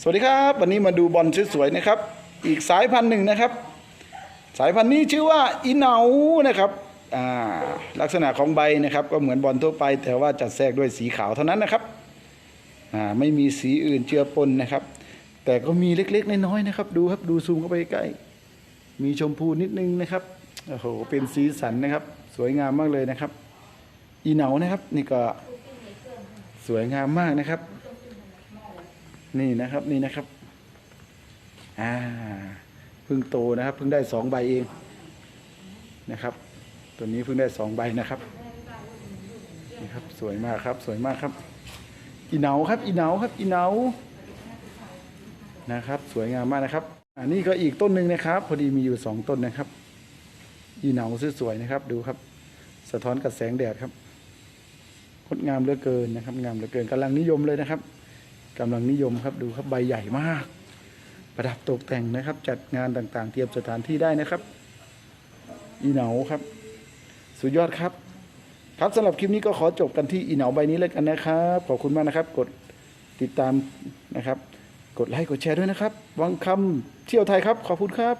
สวัสดีครับ วันนี้มาดูบอลสวยๆนะครับ อีกสายพันธุ์หนึ่งนะครับ สายพันธุ์นี้ชื่อว่าอีเนานะครับลักษณะของใบนะครับ ก็เหมือนบอลทั่วไป แต่ว่าจัดแทรกด้วยสีขาวเท่านั้นนะครับไม่มีสีอื่นเจือปนนะครับ แต่ก็มีเล็กๆน้อยๆนะครับ ดูครับดูซูมเข้าไปใกล้ มีชมพูนิดนึงนะครับโอ้โหเป็นสีสันนะครับ สวยงามมากเลยนะครับ อีเหนานะครับ นี่ก็สวยงามมากนะครับ นี่นะครับนี่นะครับ อ่าพิ่งโตนะครับพิ่งได้สองใบเองนะครับ ตัวนี้เพิ่งได้สองใบนะครับนี่ครับสวยมากครับสวยมากครับ อีเหนาครับ อีเหนาครับ อีเหนานะครับ สวยงามมากนะครับ อันนี้ก็อีกต้นหนึ่งนะครับ พอดีมีอยู่สองต้นนะครับ อีเหนาสวยๆนะครับ ดูครับ สะท้อนกับแสงแดดครับงดงามเหลือเกินนะครับ งามเหลือเกินกำลังนิยมเลยนะครับ กำลังนิยมครับดูครับใบใหญ่มาก ประดับตกแต่งนะครับ จัดงานต่างๆ เตรียมสถานที่ได้นะครับ อีเหนาครับ สุดยอดครับ ครับสำหรับคลิปนี้ก็ขอจบกันที่อีเหนาใบนี้แล้วกันนะครับขอบคุณมากนะครับ กดติดตามนะครับ กดไลค์กดแชร์ด้วยนะครับวังคำเที่ยวไทยครับ ขอบคุณครับ